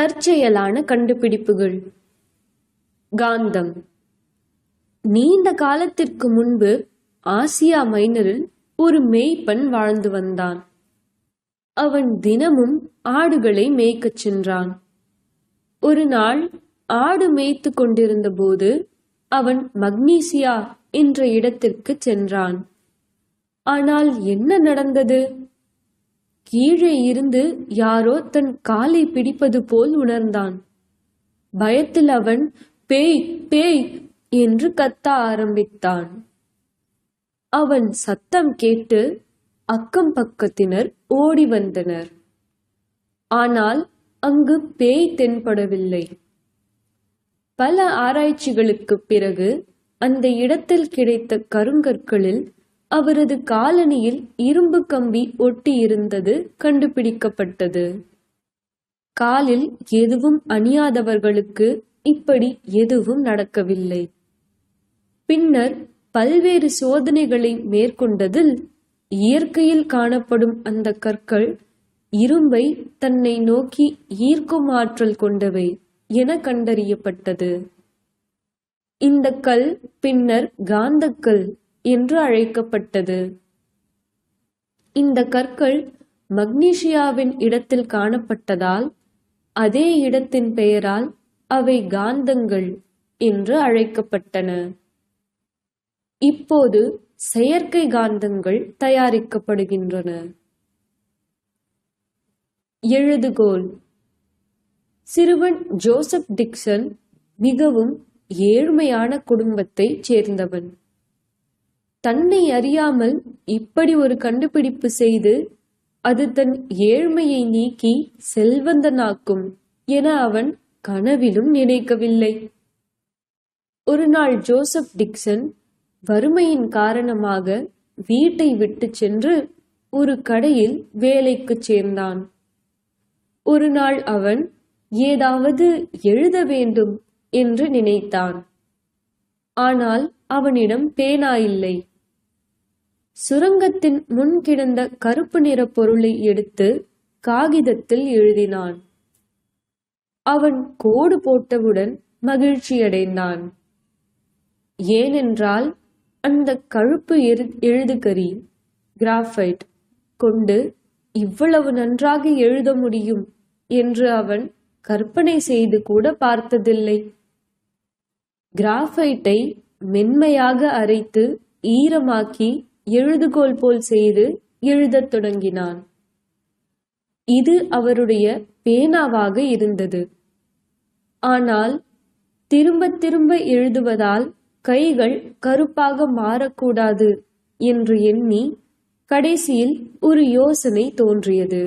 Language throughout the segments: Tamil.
தற்செயலான கண்டுபிடிப்புகள். காந்தம். நீண்ட காலத்திற்கு முன்பு ஆசியா மைனரில் ஒரு மேய்ப்பன் வாழ்ந்து வந்தான். அவன் தினமும் ஆடுகளை மேய்க்கச் சென்றான். ஒரு நாள் ஆடு மேய்த்து கொண்டிருந்த போது அவன் மக்னீசியா என்ற இடத்திற்கு சென்றான். ஆனால் என்ன நடந்தது? கீழே இருந்து யாரோ தன் காலை பிடிப்பது போல் உணர்ந்தான். பயத்தில் அவன் பேய் பேய்! என்று கத்த ஆரம்பித்தான். அவன் சத்தம் கேட்டு அக்கம் பக்கத்தினர் ஓடி வந்தனர். ஆனால் அங்கு பேய் தென்படவில்லை. பல ஆராய்ச்சிகளுக்குப் பிறகு அந்த இடத்தில் கிடைத்த கருங்கற்களில் அவரது காலணியில் இரும்பு கம்பி ஒட்டியிருந்தது கண்டுபிடிக்கப்பட்டது. காலில் எதுவும் அணியாதவர்களுக்கு இப்படி எதுவும் நடக்கவில்லை. பின்னர் பல்வேறு சோதனைகளை மேற்கொண்டதில் இயற்கையில் காணப்படும் அந்த கற்கள் இரும்பை தன்னை நோக்கி ஈர்க்கும் ஆற்றல் கொண்டவை என கண்டறியப்பட்டது. இந்த கல் பின்னர் காந்தக்கல் என்று அழைக்கப்பட்டது. இந்த கற்கள் மக்னீசியாவின் இடத்தில் காணப்பட்டதால் அதே இடத்தின் பெயரால் அவை காந்தங்கள் என்று அழைக்கப்பட்டன. இப்போது செயற்கை காந்தங்கள் தயாரிக்கப்படுகின்றன. எழுதுகோல் சிறுவன் ஜோசப் டிக்சன் மிகவும் ஏழ்மையான குடும்பத்தைச் சேர்ந்தவன். தன்னை அறியாமல் இப்படி ஒரு கண்டுபிடிப்பு செய்து அது தன் ஏழ்மையை நீக்கி செல்வந்தனாக்கும் என அவன் கனவிலும் நினைக்கவில்லை. ஒரு நாள் ஜோசப் டிக்சன் வறுமையின் காரணமாக வீட்டை விட்டு சென்று ஒரு கடையில் வேலைக்குச் சேர்ந்தான். ஒரு நாள் அவன் ஏதாவது எழுத வேண்டும் என்று நினைத்தான். ஆனால் அவனிடம் பேனா இல்லை. சுரங்கத்தின் முன் கிடந்த கருப்பு நிற பொருளை எடுத்து காகிதத்தில் எழுதினான். அவன் கோடு போட்டவுடன் மகிழ்ச்சியடைந்தான். ஏனென்றால் அந்த கழுப்பு எரு எழுதுகரி கிராஃபைட் கொண்டு இவ்வளவு நன்றாக எழுத முடியும் என்று அவன் கற்பனை செய்து கூட பார்த்ததில்லை. கிராஃபைட்டை மென்மையாக அரைத்து ஈரமாக்கி எழுதுகோல் போல் செய்து எழுதத் தொடங்கினான். இது அவருடைய பேனாவாக இருந்தது. ஆனால் திரும்ப திரும்ப எழுதுவதால் கைகள் கருப்பாக மாறக்கூடாது என்று எண்ணி கடைசியில் ஒரு யோசனை தோன்றியது.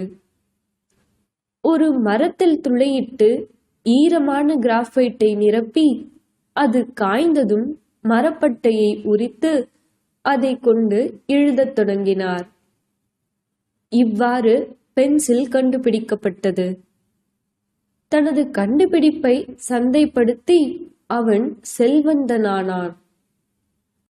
ஒரு மரத்தில் துளையிட்டு ஈரமான கிராஃபைட்டை நிரப்பி அது காய்ந்ததும் மரப்பட்டையை உரித்து அதை கொண்டு எழுதத் தொடங்கினார். இவ்வாறு பென்சில் கண்டுபிடிக்கப்பட்டது. தனது கண்டுபிடிப்பை சந்தைப்படுத்தி அவன் செல்வந்தனானான்.